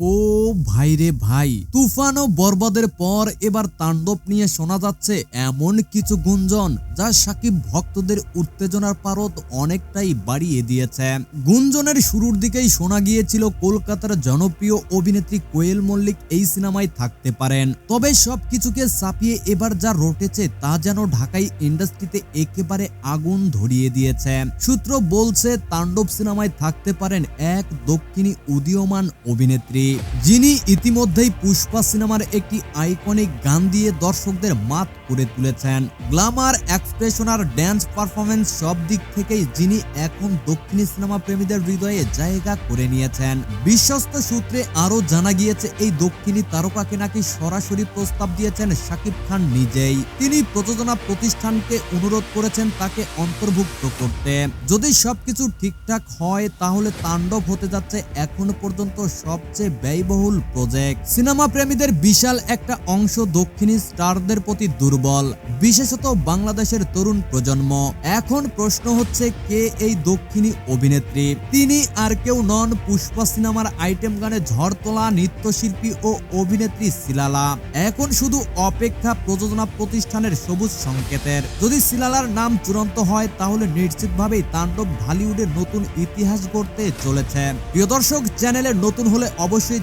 Oh. ভাই রে ভাই, তুফান ও বরবাদের পর এবার তাণ্ডব নিয়ে শোনা যাচ্ছে এমন কিছু গুঞ্জন যা সাকিব ভক্তদের উত্তেজনার পারদ অনেকটাই বাড়িয়ে দিয়েছে। গুঞ্জনের শুরুর দিকেই শোনা গিয়েছিল কলকাতার জনপ্রিয় অভিনেত্রী কোয়েল মল্লিক এই সিনেমায় থাকতে পারেন। তবে সবকিছুকে চাপিয়ে এবার যা রটেছে তা যেন ঢাকাই ইন্ডাস্ট্রিতে একেবারে আগুন ধরিয়ে দিয়েছে। সূত্র বলছে, তাণ্ডব সিনেমায় থাকতে পারেন এক দক্ষিণী উদীয়মান অভিনেত্রী যিনি ইতিমধ্যেই পুষ্পা সিনেমার একটি আইকনিক গান দিয়ে দর্শকদের মাত করে তুলেছেন। গ্ল্যামার এক্সপ্রেশন আর ড্যান্স পারফরমেন্স সব দিক থেকেই যিনি এখন দক্ষিণী সিনেমা প্রেমীদের হৃদয়ে জায়গা করে নিয়েছেন। বিশ্বস্ত সূত্রে আরও জানা গিয়েছে, এই দক্ষিণী তারকাকে নাকি সরাসরি প্রস্তাব দিয়েছেন শাকিব খান নিজেই। তিনি প্রযোজনা প্রতিষ্ঠানকে অনুরোধ করেছেন তাকে অন্তর্ভুক্ত করতে। যদি সবকিছু ঠিকঠাক হয়, তাহলে তাণ্ডব হতে যাচ্ছে এখনও পর্যন্ত সবচেয়ে ব্যয়বহুল প্রজেক্ট। সিনেমা প্রেমীদের বিশাল একটা অংশ দক্ষিণী স্টারদের প্রতি দুর্বল, বিশেষত বাংলাদেশের তরুণ প্রজন্ম। এখন প্রশ্ন হচ্ছে, কে এই দক্ষিণী অভিনেত্রী? তিনি আর কেউ নন পুষ্পা সিনেমার আইটেম গানে ঝড় তোলা নৃত্যশিল্পী ও অভিনেত্রী সিলালা এখন শুধু অপেক্ষা প্রযোজনা প্রতিষ্ঠানের সবুজ সংকেতের। যদি সিলালার নাম চূড়ান্ত হয়, তাহলে নিশ্চিতভাবেই তাণ্ডব ঢালিউডের নতুন ইতিহাস গড়তে চলেছে। প্রিয় দর্শক, চ্যানেলে নতুন হলে অবশ্যই